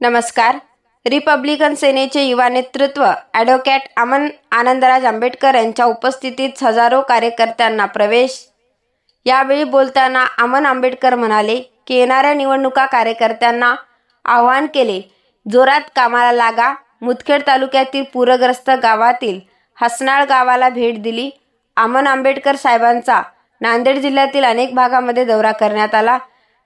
नमस्कार. रिपब्लिकन सेनेचे युवा नेतृत्व ॲडव्होकॅट अमन आनंदराज आंबेडकर यांच्या उपस्थितीत हजारो कार्यकर्त्यांना प्रवेश. यावेळी बोलताना अमन आंबेडकर म्हणाले की येणाऱ्या निवडणुका कार्यकर्त्यांना आवाहन केले जोरात कामाला लागा मुदखेड तालुक्यातील पूरग्रस्त गावातील हसनाळ गावाला भेट दिली. अमन आंबेडकर साहेबांचा नांदेड जिल्ह्यातील अनेक भागामध्ये दौरा करण्यात आला.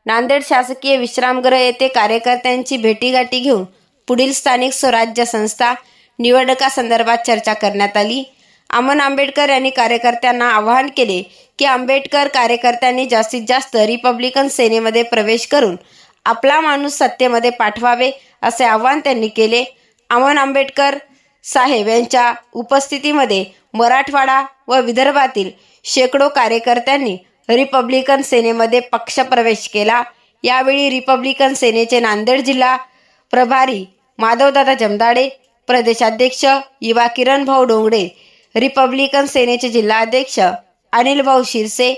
नांदेड शासकीय विश्रामगृह येथे कार्यकर्त्यांची भेटीगाठी घेऊन पुढील स्थानिक स्वराज्य संस्था निवडणुकासंदर्भात चर्चा करण्यात आली. अमन आंबेडकर यांनी कार्यकर्त्यांना आवाहन केले की आंबेडकर कार्यकर्त्यांनी जास्तीत जास्त रिपब्लिकन सेनेमध्ये प्रवेश करून आपला माणूस सत्तेमध्ये पाठवावे असे आवाहन त्यांनी केले. अमन आंबेडकर साहेब यांच्या उपस्थितीमध्ये मराठवाडा व विदर्भातील शेकडो कार्यकर्त्यांनी रिपब्लिकन सेनेमध्ये पक्षप्रवेश केला. यावेळी रिपब्लिकन सेनेचे नांदेड जिल्हा प्रभारी माधवदादा जमदाडे प्रदेशाध्यक्ष युवा किरण भाऊ डोंगडे रिपब्लिकन सेनेचे जिल्हाध्यक्ष अनिल भाऊ शिरसे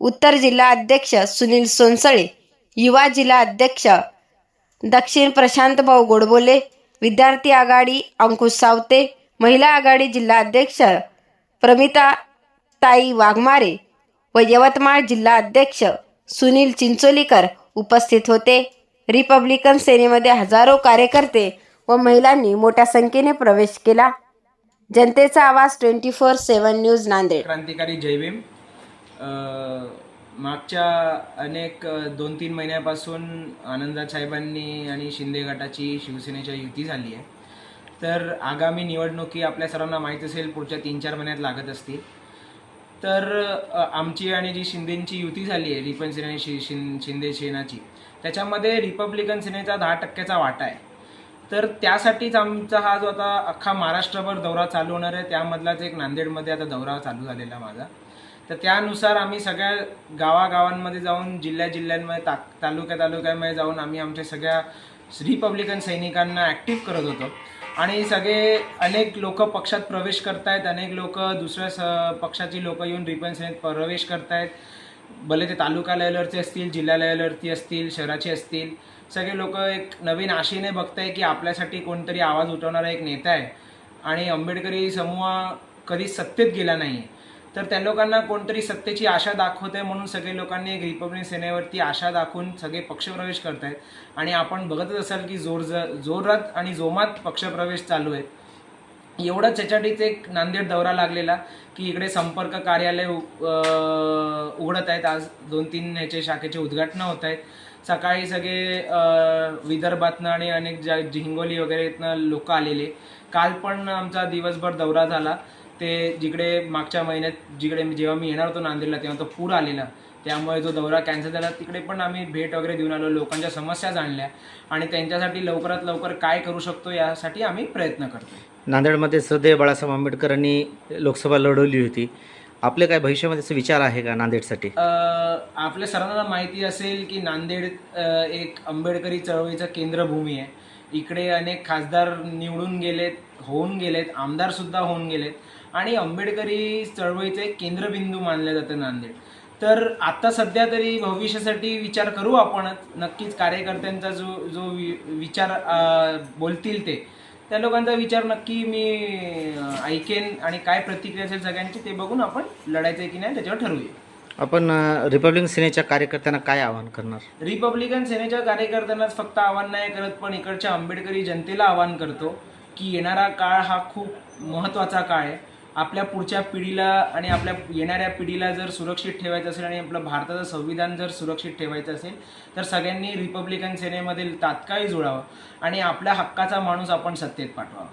उत्तर जिल्हा अध्यक्ष सुनील सोनसळे युवा जिल्हा अध्यक्ष दक्षिण प्रशांत भाऊ गोडबोले विद्यार्थी आघाडी अंकुश सावते महिला आघाडी जिल्हा अध्यक्ष प्रमिता ताई वाघमारे व यवतमाळ जिल्हा अध्यक्ष सुनील चिंचोलीकर उपस्थित होते. रिपब्लिकन सेनेमध्ये हजारो कार्यकर्ते व महिलांनी मोठ्या संख्येने प्रवेश केला. जनतेचा आवाज twenty four seven news Nanded. क्रांतिकारी जयभीम मागच्या अनेक दोन तीन महिन्यापासून आनंदा साहेबांनी आणि शिंदे गटाची शिवसेनेच्या युती झाली आहे. तर आगामी निवडणुकी आपल्या सर्वांना माहीत असेल पुढच्या तीन चार महिन्यात लागत असतील. तर आमची आणि जी शिंदेची युती झाली आहे रिपन सेना आणि शि शिं शिंदे सेनाची त्याच्यामध्ये रिपब्लिकन सेनेचा दहा टक्क्याचा वाटा आहे. तर त्यासाठीच आमचा हा जो आता अख्खा महाराष्ट्रभर दौरा चालू होणार आहे त्यामधलाच एक नांदेडमध्ये आता दौरा चालू झालेला माझा. तर त्यानुसार आम्ही सगळ्या गावागावांमध्ये जाऊन जिल्ह्या जिल्ह्यांमध्ये ता तालुक्या तालुक्यामध्ये जाऊन आम्ही आमच्या सगळ्या रिपब्लिकन सैनिकांना ॲक्टिव्ह करत होतो. आणि सगळे अनेक लोक पक्षात प्रवेश करतायत अनेक लोक दुसऱ्या स पक्षाची लोक येऊन रिपन सैनिक प्रवेश करतायत. भले ते तालुका लेवलवरचे असतील जिल्हा लेवलवरती असतील शहराचे असतील. सगळे लोक एक नवीन आशेने बघताय की आपल्यासाठी कोणतरी आवाज उठवणारा एक नेता आहे. आणि आंबेडकरी समूह कधीच सत्तेत गेला नाही तर त्या लोकांना कोणतरी सत्तेची आशा दाखवते म्हणून सगळे लोकांनी एक रिपब्लिक सेनेवरती आशा दाखवून सगळे पक्षप्रवेश करत आहेत आणि आपण बघतच असाल की जोर जोरात आणि जोमात पक्षप्रवेश चालू आहेत एवढंच याच्यासाठीच एक नांदेड दौरा लागलेला की इकडे संपर्क कार्यालय उघडत आहेत. आज दोन तीन ह्याचे शाखेचे उद्घाटनं होत आहेत. सकाळी सगळे विदर्भातनं आणि अनेक ज्या हिंगोली वगैरे इथनं लोक आलेले. काल पण आमचा दिवसभर दौरा झाला. ते जिकडे मागच्या महिन्यात जिकडे जेव्हा मी येणार होतो नांदेडला तेव्हा तो पूर आलेला. त्यामुळे जो दौरा कॅन्सल झाला तिकडे पण आम्ही भेट वगैरे देऊन आलो लोकांच्या समस्या जाणल्या आणि त्यांच्यासाठी लवकरात लवकर काय करू शकतो यासाठी आम्ही प्रयत्न करतो नांदेडमध्ये श्रद्धेय बाळासाहेब आंबेडकरांनी लोकसभा लढवली होती. आपले काय भविष्यामध्ये असे विचार आहे का नांदेडसाठी? आपल्या सर्वांना माहिती असेल की नांदेड अ, एक आंबेडकरी चळवळीचं केंद्रभूमी आहे. इकडे अनेक खासदार निवडून गेलेत होऊन गेलेत आमदार सुद्धा होऊन गेलेत. आणि आंबेडकरी चळवळीचं एक केंद्रबिंदू मानलं जातं नांदेड. तर आता सध्या तरी भविष्यासाठी विचार करू आपणच नक्कीच कार्यकर्त्यांचा जो जो वि- विचार अ, बोलतील ते. त्या लोकांचा विचार नक्की मी ऐकेन आणि काय प्रतिक्रिया असेल सगळ्यांची ते बघून आपण लढायचं की नाही त्याच्यावर ठरवूया. आपण रिपब्लिकन सेनेच्या कार्यकर्त्यांना काय आवाहन करणार? रिपब्लिकन सेनेच्या कार्यकर्त्यांनाच फक्त आव्हान नाही करत पण इकडच्या आंबेडकरी जनतेला आवाहन करतो की येणारा काळ हा खूप महत्त्वाचा काळ आहे. आपल्या पुढच्या पिढीला आणि आपल्या येणाऱ्या पिढीला जर सुरक्षित ठेवायचं असेल आणि आपलं भारताचं संविधान जर सुरक्षित ठेवायचं असेल तर सगळ्यांनी रिपब्लिकन सेनेमधील तात्काळ जुळावं आणि आपल्या हक्काचा माणूस आपण सत्तेत पाठवावा.